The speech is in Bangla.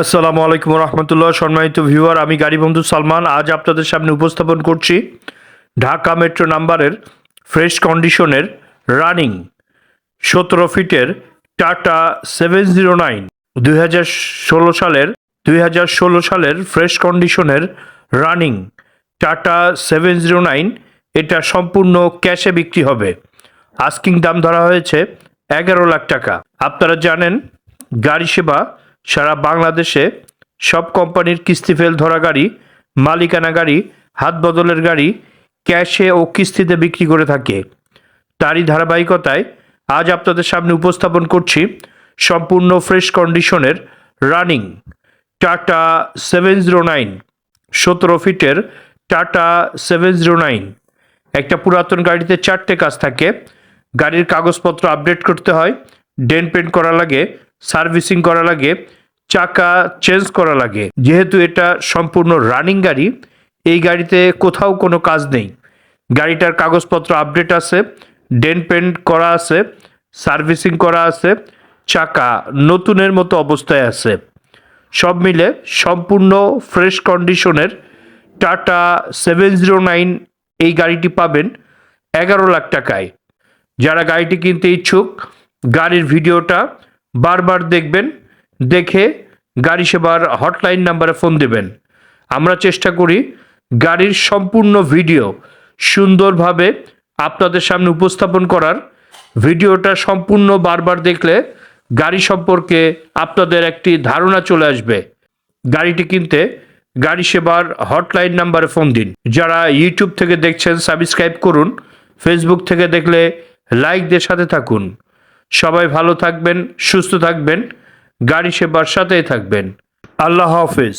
আসসালামু আলাইকুম রহমতুল্লাহ, সম্মানিত ভিউয়ার, আমি গাড়ি বন্ধু সালমান। আজ আপনাদের সামনে উপস্থাপন করছি ঢাকা মেট্রো নাম্বারের ফ্রেশ কন্ডিশনের রানিং সতেরো ফিটের টাটা সেভেন জিরো নাইন, দুই হাজার ষোলো সালের, দুই হাজার ষোলো সালের ফ্রেশ কন্ডিশনের running Tata seven zero nine, এটা সম্পূর্ণ ক্যাশে বিক্রি হবে। আস্কিং দাম ধরা হয়েছে এগারো লাখ টাকা। আপনারা জানেন, গাড়ি সেবা সারা বাংলাদেশে সব কোম্পানির কিস্তি ফেল ধরা গাড়ি, মালিকানা গাড়ি, হাত বদলের গাড়ি, ক্যাশে ও কিস্তিতে বিক্রি করে থাকে। তারই ধারাবাহিকতায় আজ আপনাদের সামনে উপস্থাপন করছি সম্পূর্ণ ফ্রেশ কন্ডিশনের running Tata seven zero nine, সতেরো ফিটের টাটা সেভেন জিরো নাইন। একটা পুরাতন গাড়িতে চারটে কাজ থাকে। গাড়ির কাগজপত্র আপডেট করতে হয়, ডেন পেন্ট করা লাগে সার্ভিসিং করা লাগে, চাকা চেঞ্জ করা লাগে। যেহেতু এটা সম্পূর্ণ রানিং গাড়ি, এই গাড়িতে কোথাও কোনো কাজ নেই। গাড়িটার কাগজপত্র আপডেট আছে, ডেন পেন্ট করা আছে, সার্ভিসিং করা আছে, চাকা নতুনের মতো অবস্থায় আছে। সব মিলে সম্পূর্ণ ফ্রেশ কন্ডিশনের টাটা সেভেন জিরো নাইন এই গাড়িটি পাবেন এগারো লাখ টাকায়। যারা গাড়িটি কিনতে ইচ্ছুক, গাড়ির ভিডিওটা বারবার দেখবেন, দেখে গাড়ি সেবার হটলাইন নাম্বারে ফোন দেবেন। আমরা চেষ্টা করি গাড়ির সম্পূর্ণ ভিডিও সুন্দরভাবে আপনাদের সামনে উপস্থাপন করার। ভিডিওটা সম্পূর্ণ বারবার দেখলে গাড়ি সম্পর্কে আপনাদের একটি ধারণা চলে আসবে। গাড়িটি কিনতে গাড়ি সেবার হটলাইন নাম্বারে ফোন দিন। যারা ইউটিউব থেকে দেখছেন, সাবস্ক্রাইব করুন। ফেসবুক থেকে দেখলে লাইক দিয়ে সাথে থাকুন। সবাই ভালো থাকবেন সুস্থ থাকবেন গাড়ি সেবার সাথেই থাকবেন। আল্লাহ হাফেজ।